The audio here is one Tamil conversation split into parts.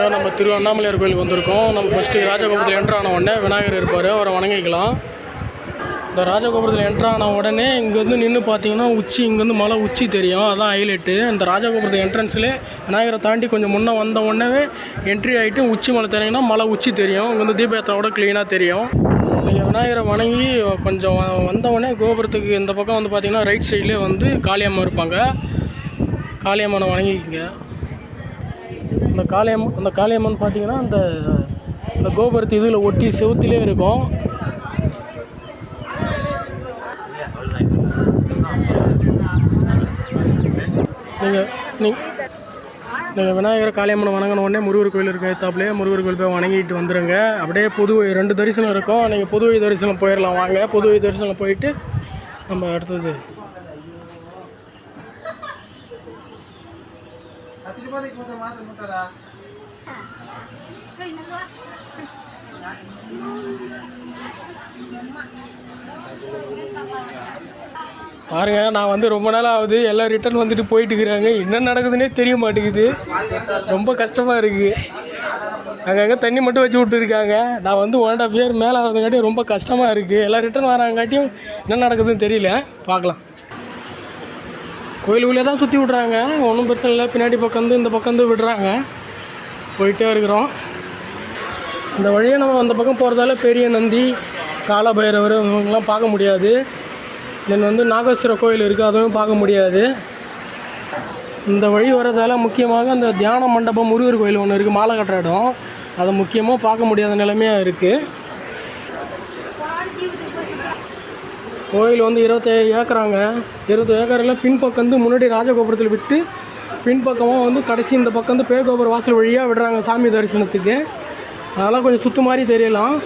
பாருங்க நம்ம திரு அண்ணாமலையார் கோயிலுக்கு வந்திருக்கோம். நம்ம ஃபஸ்ட்டு ராஜகோபுரத்தில் என்ட்ரு ஆன உடனே விநாயகர் இருப்பார். அவரை வணங்கிக்கலாம். இந்த ராஜகோபுரத்தில் என்ட்ரு ஆன உடனே இங்கேருந்து நின்று பார்த்தீங்கன்னா உச்சி இங்கேருந்து மலை உச்சி தெரியும். அதான் ஹைலைட்டு இந்த ராஜகோபுரத்து என்ட்ரன்ஸ்லேயே விநாயகரை தாண்டி கொஞ்சம் முன்னே வந்த உடனே என்ட்ரி ஆகிட்டு உச்சி மலை தெரியுங்கன்னா மலை உச்சி தெரியும். இங்கே வந்து தீபயத்தோட க்ளீனாக தெரியும். நீங்கள் விநாயகரை வணங்கி கொஞ்சம் வ- வந்த உடனே கோபுரத்துக்கு இந்த பக்கம் வந்து பார்த்திங்கன்னா ரைட் சைட்லேயே வந்து காளியம்மா இருப்பாங்க. காளியம்மனை வணங்கிக்கிங்க. அந்த காளியம்மன் அந்த காளியம்மன் பார்த்தீங்கன்னா அந்த அந்த கோபுரத்து இதில் ஒட்டி செவுத்திலே இருக்கும். நீங்கள் நீங்கள் நீங்கள் விநாயகர் காளியம்மனை வணங்கின உடனே முருகர் கோயில் இருக்க ஏத்தாப்புலேயே முருகர் கோயில் போய் வணங்கிட்டு வந்துடுங்க அப்படியே புது ரெண்டு தரிசனம் இருக்கும். நீங்கள் புதுவை தரிசனம் போயிடலாம் வாங்க. புதுவை தரிசனம் போயிட்டு நம்ம அடுத்தது பாருங்க நான் வந்து ரொம்ப நாள் ஆகுது. எல்லாம் ரிட்டர்ன் வந்துட்டு போயிட்டு இருக்கிறாங்க என்ன நடக்குதுன்னே தெரிய மாட்டேங்குது. ரொம்ப கஷ்டமாக இருக்குது அங்கங்கே தண்ணி மட்டும் வச்சு விட்டுருக்காங்க. நான் வந்து ஒன் அண்ட் ஆஃப் இயர் மேலே ஆகுதுங்காட்டியும் ரொம்ப கஷ்டமாக இருக்குது எல்லாம் ரிட்டர்ன் வராங்காட்டியும் என்ன நடக்குதுன்னு தெரியல. பார்க்கலாம். கோயிலுக்குள்ளே தான் சுற்றி விட்றாங்க. ஒன்றும் பிரச்சனை இல்லை. பின்னாடி பக்கம் வந்து இந்த பக்கம் வந்து விடுறாங்க. போயிட்டே இருக்கிறோம். இந்த வழியை நம்ம அந்த பக்கம் போகிறதால பெரிய நந்தி காலபைரவர் இவங்கெல்லாம் பார்க்க முடியாது. தென் வந்து நாகேஸ்வர கோயில் இருக்குது அதுவும் பார்க்க முடியாது. இந்த வழி வர்றதால முக்கியமாக அந்த தியான மண்டபம் முருகர் கோயில் ஒன்று இருக்குது மாலை கட்டுற இடம். அதை முக்கியமாக பார்க்க முடியாத நிலைமையாக இருக்குது கோயில் வந்து இருபத்தேழு ஏக்கராங்க. இருபத்தி ஏக்கரில் பின்பக்கம் வந்து முன்னாடி ராஜகோபுரத்தில் விட்டு பின்பக்கமாக வந்து கடைசி இந்த பக்கம் வந்து பேகோபுர வாசல் வழியாக விடுறாங்க சாமி தரிசனத்துக்கு. அதெல்லாம் கொஞ்சம் சுத்து மாதிரி தெரியலாம்.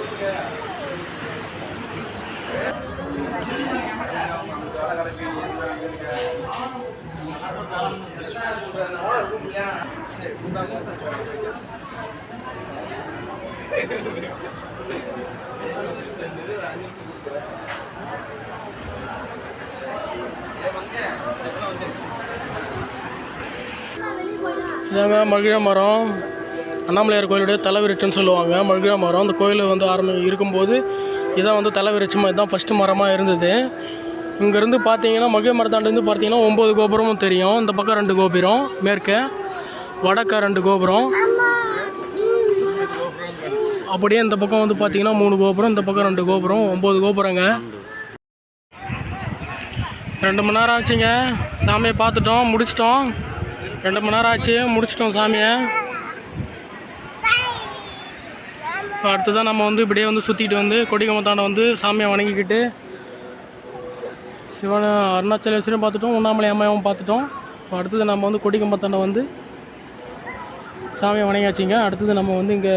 இதாங்க மகிழ மரம். அண்ணாமலையார் கோயிலுடைய தலைவிருட்சம்னு சொல்லுவாங்க. மகிழ மரம். அந்த கோயில் வந்து ஆரம்பி இருக்கும்போது இதான் வந்து தலைவிருட்சமாக இதுதான் ஃபஸ்ட்டு மரமாக இருந்தது. இங்கேருந்து பார்த்தீங்கன்னா மகிழ மரத்தாண்டிருந்து பார்த்தீங்கன்னா ஒம்பது கோபுரமும் தெரியும். இந்த பக்கம் ரெண்டு கோபுரம் மேற்கே. வடக்க ரெண்டு கோபுரம். அப்படியே இந்த பக்கம் வந்து பார்த்தீங்கன்னா மூணு கோபுரம் இந்த பக்கம் ரெண்டு கோபுரம் ஒம்பது கோபுரங்க. ரெண்டு மணி நேரம் ஆச்சுங்க. சாமியை பார்த்துட்டோம் முடிச்சிட்டோம். ரெண்டு மணி நேரம் ஆச்சு. முடிச்சிட்டோம் சாமியை. இப்போ அடுத்ததான் நம்ம வந்து இப்படியே வந்து சுற்றிட்டு வந்து கொடிக்கமத்தாண்ட வந்து சாமியை வணங்கிக்கிட்டு சிவன் அருணாச்சலேஸ்வரம் பார்த்துட்டோம் உண்ணாமலை அம்மாவும் பார்த்துட்டோம். இப்போ அடுத்தது நம்ம வந்து கொடிக்கம்பத்தாண்ட வந்து சாமியை வணங்கியாச்சுங்க. அடுத்தது நம்ம வந்து இங்கே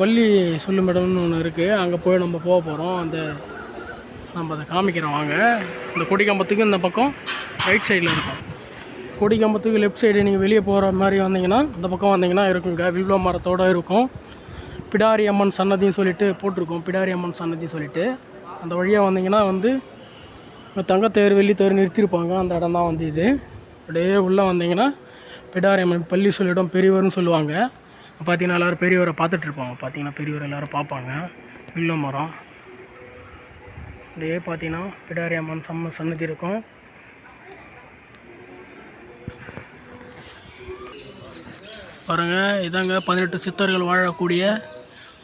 பள்ளி சொல்லும் இடம்னு ஒன்று இருக்குது அங்கே போய் நம்ம போக போகிறோம் அந்த நம்ம அதை காமிக்கிறோம் வாங்க. இந்த கொடிக்கம்பத்துக்கு இந்த பக்கம் ரைட் சைடில் இருக்கும். கொடிக்கம்பத்துக்கு லெஃப்ட் சைடு நீங்கள் வெளியே போகிற மாதிரி வந்தீங்கன்னா அந்த பக்கம் வந்தீங்கன்னா இருக்குங்க. வில்வ மரத்தோடு இருக்கும். பிடாரி அம்மன் சன்னதின்னு சொல்லிட்டு போட்டிருக்கோம். பிடாரி அம்மன் சன்னதி சொல்லிட்டு. அந்த வழியாக வந்தீங்கன்னா வந்து தங்கத்தேர் வெள்ளித்தேர் நிறுத்தியிருப்பாங்க அந்த இடம் தான் வந்து இது. அப்படியே உள்ளே வந்தீங்கன்னா பிடாரி அம்மன் பள்ளி சொல்லிடம் பெரியவர்னு சொல்லுவாங்க. பார்த்தீங்கன்னா எல்லோரும் பெரியவரை பார்த்துட்ருப்பாங்க பார்த்தீங்கன்னா பெரியவர் எல்லோரும் பார்ப்பாங்க. வில்வ மரம். அப்படியே பார்த்தீங்கன்னா பிடாரி அம்மன் சம்ம சன்னதி இருக்கும். பாருங்கள் இதாங்க பதினெட்டு சித்தர்கள் வாழக்கூடிய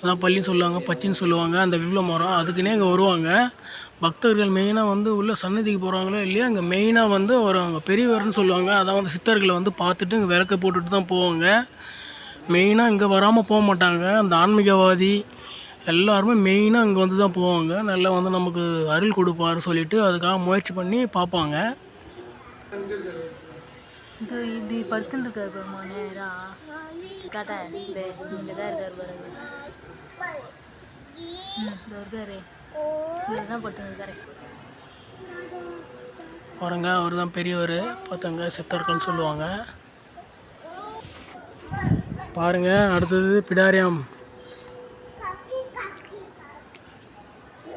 அதான் பள்ளின்னு சொல்லுவாங்க பச்சின்னு சொல்லுவாங்க அந்த வில்வ மரம். அதுக்குன்னே இங்கே வருவாங்க. பக்தர்கள் மெயினாக வந்து உள்ள சன்னதிக்கு போகிறாங்களோ இல்லையா அங்கே மெயினாக வந்து வருவாங்க. பெரியவர்னு சொல்லுவாங்க. அதான் வந்து சித்தர்களை வந்து பார்த்துட்டு இங்கே விளக்க போட்டுட்டு தான் போவாங்க. மெயினாக இங்கே வராமல் போக மாட்டாங்க. அந்த ஆன்மீகவாதி எல்லாருமே மெயினாக இங்கே வந்து தான் போவாங்க. நல்லா வந்து நமக்கு அருள் கொடுப்பாரு சொல்லிவிட்டு அதுக்காக முயற்சி பண்ணி பார்ப்பாங்க. இது இப்படி படுத்துட்டு இருக்காரு பாருமா நேரா காட்டா இந்த இங்கே தான் இருக்காரு பாருங்க இருக்காரு இங்கே தான் படுத்துட்டு இருக்காரு பாருங்க அவர் தான் பெரியவர். பார்த்தாங்க சித்தர்கள்னு சொல்லுவாங்க. பாருங்க அடுத்தது பிடாரியம்.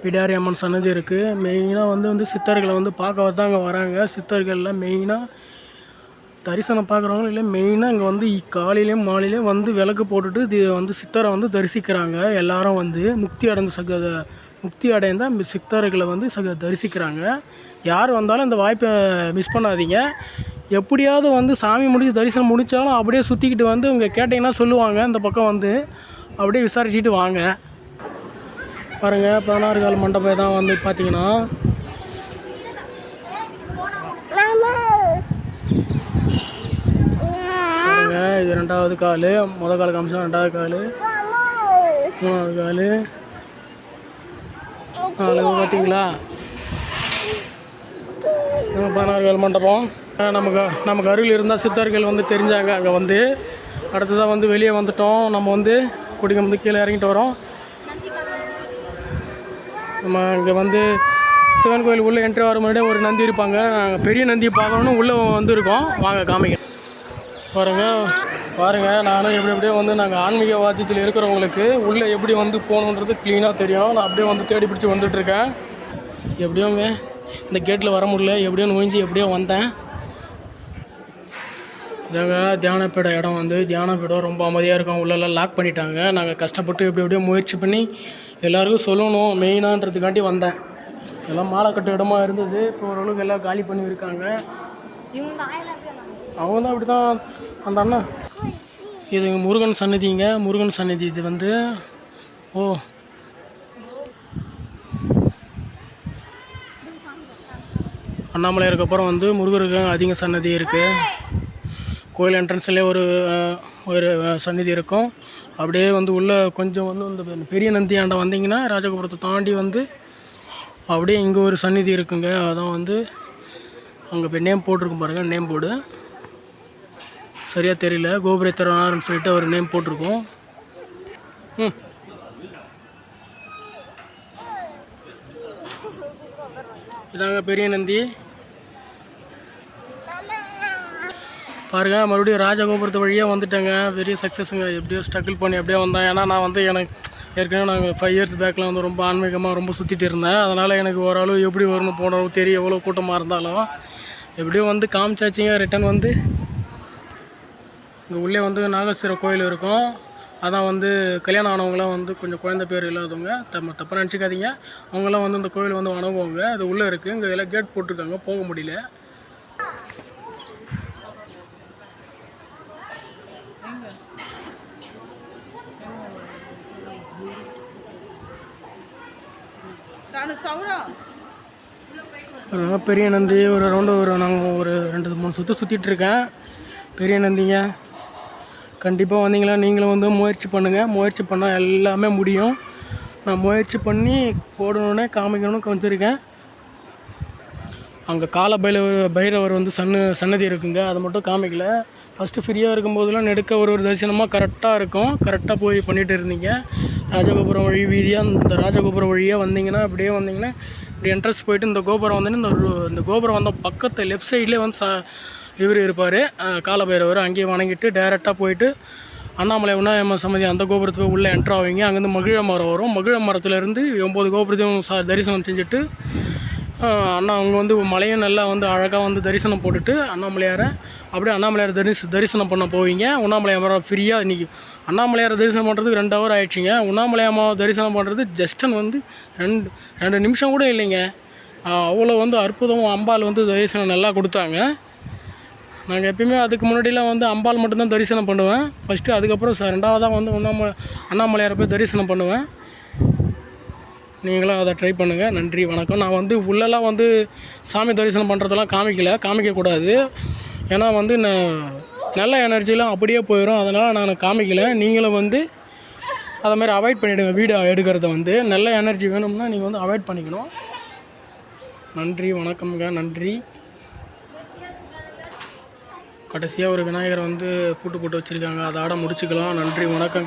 பிடாரி அம்மன் சன்னதி இருக்குது மெயினாக வந்து வந்து சித்தர்களை வந்து பார்க்க தான் அங்கே வராங்க. சித்தர்கள்லாம் மெயினாக தரிசனம் பார்க்குறவங்க இல்லை மெயினாக இங்கே வந்து காலையிலையும் மாலையிலையும் வந்து விளக்கு போட்டுட்டு இது வந்து சித்தரை வந்து தரிசிக்கிறாங்க. எல்லாரும் வந்து முக்தி அடைந்த சக முக்தி அடைந்த சித்தர்களை வந்து சக தரிசிக்கிறாங்க. யார் வந்தாலும் இந்த வாய்ப்பை மிஸ் பண்ணாதீங்க. எப்படியாவது வந்து சாமி முடிஞ்சு தரிசனம் முடித்தாலும் அப்படியே சுற்றிக்கிட்டு வந்து இங்கே கேட்டிங்கன்னா சொல்லுவாங்க. இந்த பக்கம் வந்து அப்படியே விசாரிச்சுட்டு வாங்க. பாருங்கள் பதினாறு கால் மண்டபம் தான் வந்து பார்த்தீங்கன்னா பாருங்க இது ரெண்டாவது கால். முத கால் காமிச்சா ரெண்டாவது கால். மூணாவது கால். நாலு பார்த்தீங்களா? நம்ம பதினாறு கால் மண்டபம். நமக்கு நமக்கு அருகில் இருந்தால் சித்தர்கள் வந்து தெரிஞ்சாங்க அங்கே வந்து. அடுத்ததாக வந்து வெளியே வந்துட்டோம். நம்ம வந்து குடிக்க வந்து கீழே இறங்கிட்டு வரோம். நம்ம இங்கே வந்து சிவன் கோயில் உள்ளே என்ட்ரி வர முன்னாடியே ஒரு நந்தி இருப்பாங்க. நாங்கள் பெரிய நந்தியை பார்க்கணுன்னு உள்ளே வந்துருக்கோம். வாங்க காமிக்க பாருங்க பாருங்க நானும் எப்படி எப்படியோ வந்து நாங்கள் ஆன்மீக வாத்தியத்தில் இருக்கிறவங்களுக்கு உள்ளே எப்படி வந்து போகணுன்றது க்ளீனாக தெரியும். நான் அப்படியே வந்து தேடி பிடிச்சி வந்துட்டுருக்கேன் எப்படியோங்க இந்த கேட்டில் வர முடியல. எப்படியோ நோய்ஞ்சி எப்படியோ வந்தேன். இதாங்க தியானப்பீட இடம் வந்து. தியானப்பீடம் ரொம்ப அமைதியாக இருக்கும். உள்ளெல்லாம் லாக் பண்ணிட்டாங்க. நாங்கள் கஷ்டப்பட்டு எப்படி எப்படியோ முயற்சி பண்ணி எல்லாருக்கும் சொல்லணும் மெயினான்றதுக்காண்டி வந்தேன். எல்லாம் மாலை கட்ட இடமா இருந்தது. இப்போ ஓரளவுக்கு எல்லாம் காலி பண்ணி இருக்காங்க அவங்க தான் அப்படி தான் அந்த அண்ணா. இது முருகன் சன்னதிங்க முருகன் சன்னதி இது வந்து ஓ. அண்ணாமலையாருக்கு அப்புறம் வந்து முருகருக்கு அதிக சன்னதி இருக்குது கோயில் என்ட்ரன்ஸ்லேயே ஒரு ஒரு சன்னதி இருக்கும். அப்படியே வந்து உள்ளே கொஞ்சம் வந்து இந்த பெரிய நந்தி ஆண்டை வந்தீங்கன்னா ராஜகோபுரத்தை தாண்டி வந்து அப்படியே இங்கே ஒரு சந்நிதி இருக்குங்க. அதான் வந்து அங்கே இப்போ நேம் போட்டிருக்கும் பாருங்கள் நேம் போர்டு சரியாக தெரியல. கோபுரத்திரனார்னு சொல்லிட்டு ஒரு நேம் போட்டிருக்கோம். ம். இதாங்க பெரிய நந்தி. பாருங்க மறுபடியும் ராஜகோபுரத்து வழியாக வந்துட்டேங்க. பெரிய சக்ஸஸுங்க எப்படியோ ஸ்ட்ரகிள் பண்ணி அப்படியே வந்தேன். ஏன்னா நான் வந்து எனக்கு ஏற்கனவே நாங்கள் ஃபைவ் இயர்ஸ் பேக்கில் வந்து ரொம்ப ஆன்மீகமாக ரொம்ப சுற்றிட்டு இருந்தேன். அதனால் எனக்கு ஓரளவு எப்படி வரணும் போனாலும் தெரியும் எவ்வளோ கூட்டமாக இருந்தாலும். எப்படியோ வந்து காமிச்சாச்சுங்க ரிட்டன் வந்து. இங்கே உள்ளே வந்து நாகஸ்வர கோயில் இருக்கும். அதான் வந்து கல்யாணம் ஆனவங்களாம் வந்து கொஞ்சம் குழந்தை பேர் இல்லாதவங்க. தப்ப தப்பாக நினச்சிக்காதீங்க. அவங்களாம் வந்து இந்த கோயில் வந்து வணங்குவாங்க. அது உள்ளே இருக்குது இங்கே எல்லாம் கேட் போட்டிருக்காங்க. போக முடியல. பெரிய நந்தி. ஒரு ரவுண்டு ஒரு நாங்கள் ஒரு ரெண்டு மூணு சுற்று சுற்றிட்டு இருக்கேன். பெரிய நந்திங்க. கண்டிப்பாக வந்தீங்களா? நீங்களும் வந்து முயற்சி பண்ணுங்கள் முயற்சி பண்ணால் எல்லாமே முடியும். நான் முயற்சி பண்ணி போடணுன்னே காமிக்கணும்னு வச்சுருக்கேன் அங்கே கால பைரவர் பைரவர் வந்து சன்னு சன்னதி இருக்குங்க. அதை மட்டும் காமிக்கல. ஃபஸ்ட்டு ஃப்ரீயாக இருக்கும்போதெல்லாம் நெடுக்க ஒரு ஒரு தரிசனமாக கரெக்டாக இருக்கும். கரெக்டாக போய் பண்ணிகிட்டு இருந்தீங்க. ராஜகோபுரம் வழி வீதியாக இந்த ராஜகோபுரம் வழியாக வந்தீங்கன்னா அப்படியே வந்தீங்கன்னா இப்படி என்ட்ரன்ஸ் போயிட்டு இந்த கோபுரம் வந்தோடனே இந்த இந்த கோபுரம் வந்த பக்கத்து லெஃப்ட் சைட்லேயே வந்து ச இவர் இருப்பார். காலபைரவர். அங்கேயே வணங்கிட்டு டேரெக்டாக போயிட்டு அண்ணாமலை உண்ணாயம்ம சம்மதி அந்த கோபுரத்துக்கு உள்ளே என்ட்ரு ஆவீங்க. அங்கேருந்து மகிழ மரம் வரும். மகிழ மரத்துலேருந்து ஒம்பது கோபுரத்தையும் சா தரிசனம் செஞ்சுட்டு அண்ணா அவங்க வந்து மலையும் நல்லா வந்து அழகாக வந்து தரிசனம் போட்டுட்டு அண்ணாமலையாரை அப்படியே அண்ணாமலையார் தரிச தரிசனம் பண்ண போவீங்க. உண்ணாமலையார் ஃப்ரீயாக இன்றைக்கி அண்ணாமலையாரை தரிசனம் பண்ணுறதுக்கு ரெண்டு ஹவர் ஆயிடுச்சுங்க. உண்ணாமலை அம்மாவை தரிசனம் பண்ணுறது ஜஸ்டன் வந்து ரெண்டு ரெண்டு நிமிஷம் கூட இல்லைங்க. அவ்வளோ வந்து அற்புதம் அம்பாள் வந்து தரிசனம் நல்லா கொடுத்தாங்க. நாங்கள் எப்பயுமே அதுக்கு முன்னாடிலாம் வந்து அம்பாள் மட்டும்தான் தரிசனம் பண்ணுவேன். ஃபஸ்ட்டு அதுக்கப்புறம் சார் ரெண்டாவதாக வந்து உண்ணாம அண்ணாமலையாரை போய் தரிசனம் பண்ணுவேன். நீங்களும் அதை ட்ரை பண்ணுங்கள் நன்றி வணக்கம். நான் வந்து உள்ளெல்லாம் வந்து சாமி தரிசனம் பண்ணுறதெல்லாம் காமிக்கல. காமிக்கக்கூடாது. ஏன்னா வந்து நான் நல்ல எனர்ஜிலாம் அப்படியே போயிடும் அதனால் நான் காமிக்கலை. நீங்களும் வந்து அதை மாதிரி அவாய்ட் பண்ணிவிடுங்க வீடியோ எடுக்கிறத வந்து. நல்ல எனர்ஜி வேணும்னா நீங்கள் வந்து அவாய்ட் பண்ணிக்கணும். நன்றி வணக்கம்ங்க. நன்றி. கடைசியாக ஒரு விநாயகர் வந்து பூட்டு போட்டு வச்சுருக்காங்க. அதோட முடிச்சுக்கலாம். நன்றி வணக்கம்.